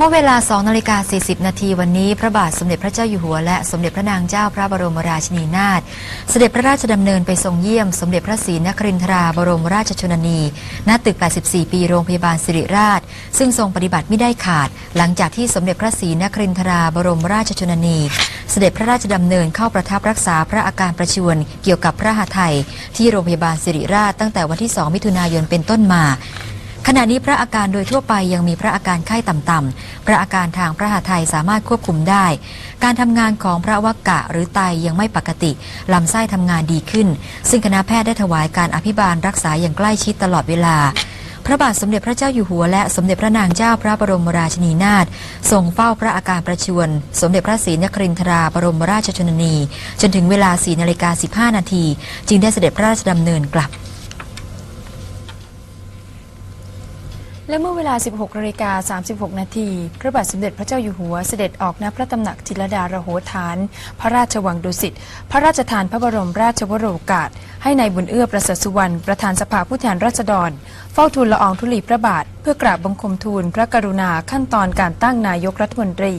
เมื่อเวลา 2 นาฬิกา 40 นาทีวันนี้ พระบาทสมเด็จพระเจ้าอยู่หัวและสมเด็จพระนางเจ้าพระบรมราชินีนาถ เสด็จพระราชดำเนินไปทรงเยี่ยม สมเด็จพระศรีนครินทราบรมราชชนนี ณ ตึก 84 ปีโรงพยาบาลสิริราช ซึ่งทรงปฏิบัติไม่ได้ขาด หลังจากที่สมเด็จพระศรีนครินทราบรมราชชนนี เสด็จพระราชดำเนินเข้าประทับรักษาพระอาการประชวรเกี่ยวกับพระหทัยที่โรงพยาบาลสิริราชตั้งแต่วันที่ 2 มิถุนายนเป็นต้นมา ขณะนี้พระอาการโดยทั่วไปยังมีพระอาการไข้ต่ำๆ พระอาการทางพระหทัยสามารถควบคุมได้ การทำงานของพระวักกะหรือไตยังไม่ปกติ ลำไส้ทำงานดีขึ้น ซึ่งคณะแพทย์ได้ถวายการอภิบาลรักษาอย่างใกล้ชิดตลอดเวลา พระบาทสมเด็จพระเจ้าอยู่หัวและสมเด็จพระนางเจ้าพระบรมราชินีนาถทรงเฝ้าพระอาการประชวรสมเด็จพระศรีนครินทราบรมราชชนนี จนถึงเวลา4นาฬิกา15นาทีจึงได้เสด็จพระราชดำเนินกลับ และเมื่อเวลา 16นาฬิกา36 นาที พระบาทสมเด็จพระเจ้าอยู่หัวเสด็จออกณพระตำหนักจิรดาระโหฐาน พระราชวังดุสิต พระราชทานพระบรมราชวโรกาส ให้ในายบุญเอื้อประเสริฐสุวรรณ ประธานสภาผู้แทนราษฎร เฝ้าทูลละอองธุลีพระบาท เพื่อกราบบังคมทูลพระกรุณาขั้นตอนการตั้งนายกรัฐมนตรี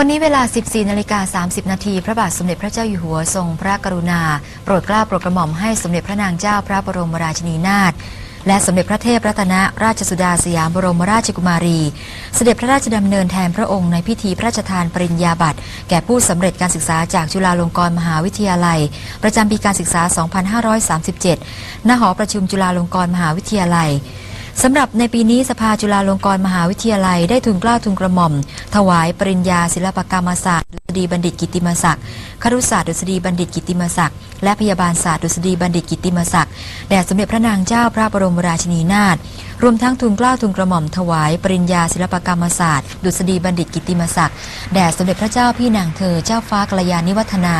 วันนี้เวลา 14นาฬิกา30 นาที พระบาทสมเด็จพระเจ้าอยู่หัวทรงพระกรุณา โปรดเกล้าโปรดกระหม่อมให้สมเด็จพระนางเจ้าพระบรมราชินีนาถและสมเด็จพระเทพรัตนราชสุดาสยามบรมราชกุมารี เสด็จพระราชดำเนินแทนพระองค์ในพิธีพระราชทานปริญญาบัตร แก่ผู้สำเร็จการศึกษาจากจุฬาลงกรณ์มหาวิทยาลัย ประจำปีการศึกษา 2537 ณ หอประชุมจุฬาลงกรณ์มหาวิทยาลัย สำหรับในปีนี้สภาจุฬาลงกรณ์มหาวิทยาลัยได้ทุนเกล้าทุนกระหม่อม ถวายปริญญาศิลปกรรมศาสตร์ดุษฎีบัณฑิตกิติมศักดิ์ครุศาสตร์ดุษฎีบัณฑิตกิติมศักดิ์และพยาบาลศาสตร์ดุษฎีบัณฑิตกิติมศักดิ์แด่สมเด็จพระนางเจ้าพระบรมราชินีนาถรวมทั้งทุนเกล้าทุนกระหม่อมถวายปริญญาศิลปกรรมศาสตร์ ดุษฎีบัณฑิตกิตติมศักดิ์แด่สมเด็จพระเจ้าพี่นางเธอเจ้าฟ้ากัลยาณิวัฒนา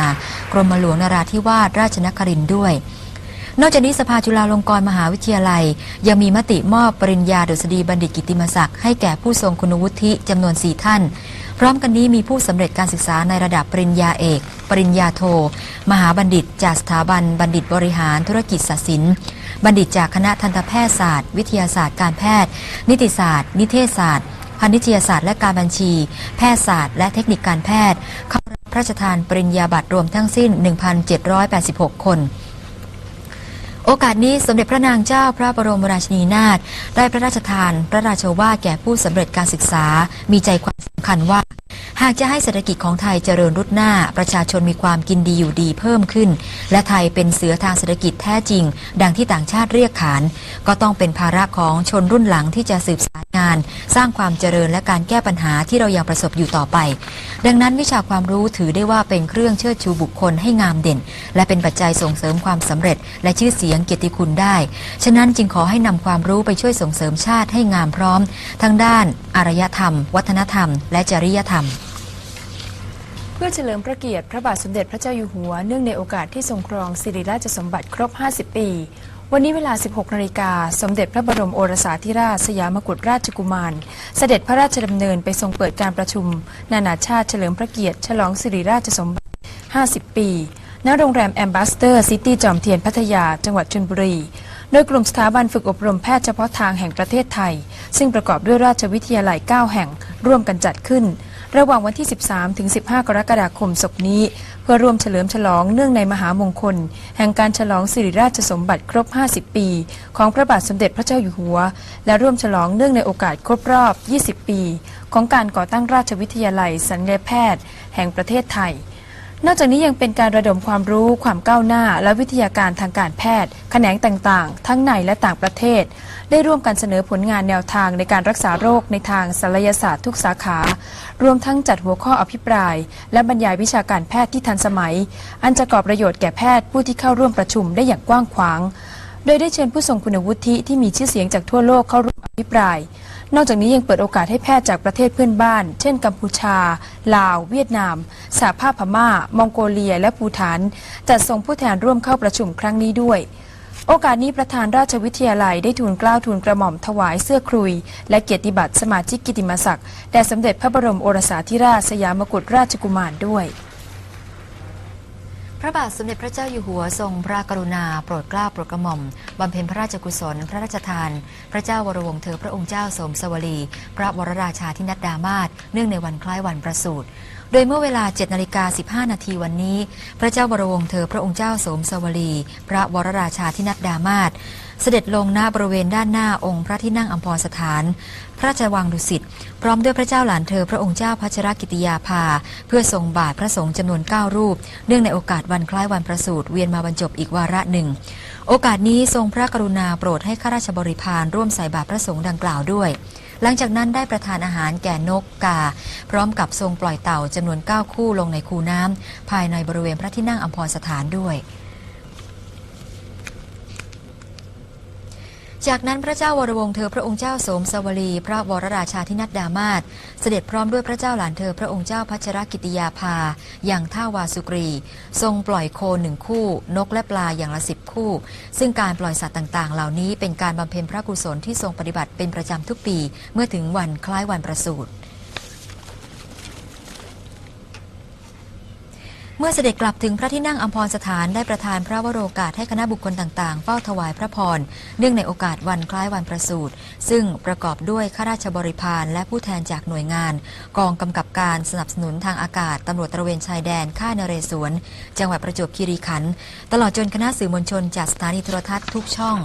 กรมหลวงนราธิวาสราชนครินทร์ด้วย นอกจากนี้สภาจุฬาลงกรณ์มหาวิทยาลัย ยังมีมติมอบปริญญาดุษฎีบัณฑิตกิติมศักดิ์ให้แก่ผู้ทรงคุณวุฒิจำนวน 4 ท่าน พร้อมกันนี้มีผู้สำเร็จการศึกษาในระดับปริญญาเอก ปริญญาโท มหาบัณฑิต จากสถาบันบัณฑิตบริหารธุรกิจศาสนบัณฑิตจากคณะทันตแพทยศาสตร์ วิทยาศาสตร์การแพทย์ นิติศาสตร์ นิเทศศาสตร์พาณิชยศาสตร์และการบัญชี แพทยศาสตร์ และเทคนิคการแพทย์เข้ารับพระราชทานปริญญาบัตรรวมทั้งสิ้น 1,786 คน โอกาสนี้สมเด็จพระนางเจ้าพระบรมราชินีนาถได้พระราชทาน พระราชวาทแก่ผู้สำเร็จการศึกษา มีใจความสำคัญว่า หากจะให้เศรษฐกิจของไทยเจริญรุดหน้า ประชาชนมีความกินดีอยู่ดีเพิ่มขึ้น และไทยเป็นเสือทางเศรษฐกิจแท้จริง ดังที่ต่างชาติเรียกขาน ก็ต้องเป็นภาระของชนรุ่นหลังที่จะสืบสารงาน สร้างความเจริญและการแก้ปัญหาที่เรายังประสบอยู่ต่อไป ดังนั้นวิชาความรู้ถือได้ว่าเป็นเครื่องเชิดชูบุคคลให้งามเด่น และเป็นปัจจัยส่งเสริมความสำเร็จ และชื่อเสียงเกียรติคุณได้ ฉะนั้นจึงขอให้นำความรู้ไปช่วยส่งเสริมชาติให้งามพร้อม ทั้งด้านอารยธรรม วัฒนธรรม และจริยธรรม พื่อเฉลิมพระเกียรติพระบาทสมเด็จพระเจ้าอยู่หัว เนื่องในโอกาสที่ทรงครองสิริราชสมบัติครบ 50 ปี วันนี้เวลา 16 นาฬิกา สมเด็จพระบรมโอรสาธิราชสยามกุฎราชกุมาร เสด็จพระราชดำเนินไปทรงเปิดการประชุม นานาชาติเฉลิมพระเกียรติ ฉลองสิริราชสมบัติ 50 ปี ณ โรงแรมแอมบาสเตอร์ซิตี้จอมเทียนพัทยา จังหวัดชลบุรีโดยกลุ่มสถาบันฝึกอบรมแพทย์เฉพาะทางแห่งประเทศไทย ซึ่งประกอบด้วยราชวิทยาลัย 9 แห่งร่วมกันจัดขึ้น ระหว่างวันที่ 13 ถึง 15 กรกฎาคมศกนี้ เพื่อร่วมเฉลิมฉลองเนื่องในมหามงคล แห่งการฉลองสิริราชสมบัติครบ 50 ปี ของพระบาทสมเด็จพระเจ้าอยู่หัว และร่วมฉลองเนื่องในโอกาสครบรอบ 20 ปี ของการก่อตั้งราชวิทยาลัยศัลยแพทย์ แห่งประเทศไทย นอกจากนี้ยังเป็นการระดมความรู้ความก้าวหน้า และวิทยาการทางการแพทย์ แขนงต่างๆ ทั้งในและต่างประเทศ ได้ร่วมกันเสนอผลงานแนวทางในการรักษาโรคในทางศัลยศาสตร์ทุกสาขา รวมทั้งจัดหัวข้ออภิปราย และบรรยายวิชาการแพทย์ที่ทันสมัย อันจะก่อประโยชน์แก่แพทย์ผู้ที่เข้าร่วมประชุมได้อย่างกว้างขวาง โดยได้เชิญผู้ทรงคุณวุฒิที่มีชื่อเสียงจากทั่วโลกเข้าร่วมอภิปราย นอกจากนี้ยังเปิดโอกาสให้แพทย์จากประเทศเพื่อนบ้าน เช่น กัมพูชา ลาว เวียดนาม สหภาพพม่า มองโกเลีย และภูฐาน จัดส่งผู้แทนร่วมเข้าประชุมครั้งนี้ด้วย โอกาสนี้ประธานราชวิทยาลัยได้ทูลเกล้าทูลกระหม่อมถวายเสื้อครุย และเกียรติบัตรสมาชิกกิตติมศักดิ์แด่สมเด็จพระบรมโอรสาธิราชสยามกุฎราชกุมารด้วย พระบาทสมเด็จพระเจ้าอยู่หัวทรงพระกรุณา โปรดเกล้าโปรดกระหม่อมบำเพ็ญพระราชกุศล พระราชทาน พระเจ้าวรวงเธอพระองค์เจ้าสมสวลี พระวรราชาธินัดดามาศเนื่องในวันคล้ายวันประสูติโดยเมื่อเวลา7นาฬิกา15 นาทีวันนี้ พระเจ้าวรวงเธอพระองค์เจ้าสมสวลี พระวรราชาธินัดดามาศ เสด็จลงณบริเวณด้านหน้าองค์พระที่นั่งอัมพรสถาน พระราชวังดุสิตพร้อมด้วยพระเจ้าหลานเธอพระองค์เจ้าพัชรกิติยาภา เพื่อทรงบาทพระสงฆ์จำนวน 9 รูป เนื่องในโอกาสวันคล้ายวันประสูติเวียนมาบรรจบอีกวาระหนึ่ง โอกาสนี้ทรงพระกรุณาโปรดให้ข้าราชบริพารร่วมใส่บาตรพระสงฆ์ดังกล่าวด้วยหลังจากนั้นได้ประทานอาหารแก่นกกา พร้อมกับทรงปล่อยเต่าจำนวน 9 คู่ลงในคูน้ำภายในบริเวณพระที่นั่งอัมพรสถานด้วย จากนั้นพระเจ้าวรวงศ์เธอพระองค์เจ้าสมสวลี พระวรราชาธินัดดามาศเสด็จพร้อมด้วยพระเจ้าหลานเธอพระองค์เจ้าพัชรกิติยาภา อย่างท่าวาสุกรี ทรงปล่อยโคหนึ่งคู่ นกและปลาอย่างละสิบคู่ ซึ่งการปล่อยสัตว์ต่างๆ เหล่านี้เป็นการบำเพ็ญพระกุศลที่ทรงปฏิบัติเป็นประจำทุกปี เมื่อถึงวันคล้ายวันประสูติ เมื่อเสด็จกลับถึงพระที่นั่งอัมพรสถานได้ประทานพระวโรกาสให้คณะบุคคลต่างๆ เฝ้าถวายพระพร เนื่องในโอกาสวันคล้ายวันประสูติซึ่งประกอบด้วยข้าราชบริพารและผู้แทนจากหน่วยงาน กองกำกับการสนับสนุนทางอากาศตำรวจตระเวนชายแดนค่ายนเรศวร จังหวัดประจวบคีรีขันธ์ตลอดจนคณะสื่อมวลชนจากสถานีโทรทัศน์ทุกช่อง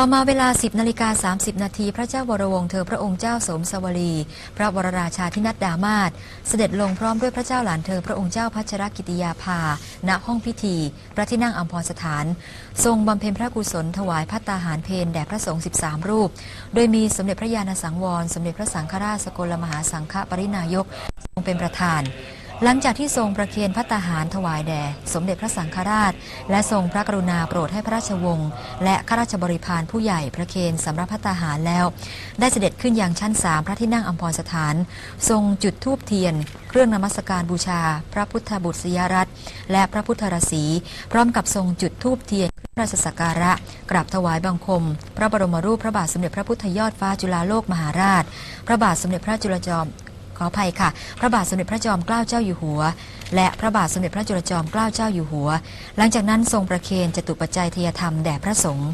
ต่อมาเวลา 10นาฬิกา30 นาที พระเจ้าวรวงศ์เธอพระองค์เจ้าสมสวลีพระวรราชาธินัดดามาศเสด็จลงพร้อมด้วยพระเจ้าหลานเธอพระองค์เจ้าพัชรกิติยาภา ณห้องพิธี พระที่นั่งอัมพรสถาน ทรงบำเพ็ญพระกุศลถวายพัตตาหารเพนแด่พระสงฆ์13 รูป โดยมีสมเด็จพระญาณสังวร สมเด็จพระสังฆราชสกลมหาสังฆปรินายกทรงเป็นประธาน หลังจากที่ทรงประเคนพัตาหารถวายแด่สมเด็จพระสังฆราช และทรงพระกรุณาโปรดให้พระราชวงศ์และข้าราชบริพารผู้ใหญ่ประเคนสำหรับพัตาหารแล้ว ได้เสด็จขึ้นยังชั้นสามพระที่นั่งอัมพรสถาน ทรงจุดธูปเทียน เครื่องนมัสการบูชา พระพุทธบุตรสยรัตและพระพุทธราศีพร้อมกับทรงจุดธูปเทียนเครื่องราชสักการะกราบถวายบังคม พระบรมรูปพระบาทสมเด็จพระพุทธยอดฟ้าจุฬาโลกมหาราช พระบาทสมเด็จพระจุลจอม ขออภัยค่ะ พระบาทสมเด็จพระจอมเกล้าเจ้าอยู่หัว และพระบาทสมเด็จพระจุลจอมเกล้าเจ้าอยู่หัว หลังจากนั้นทรงประเคนจตุปัจจัยทยธรรมแด่พระสงฆ์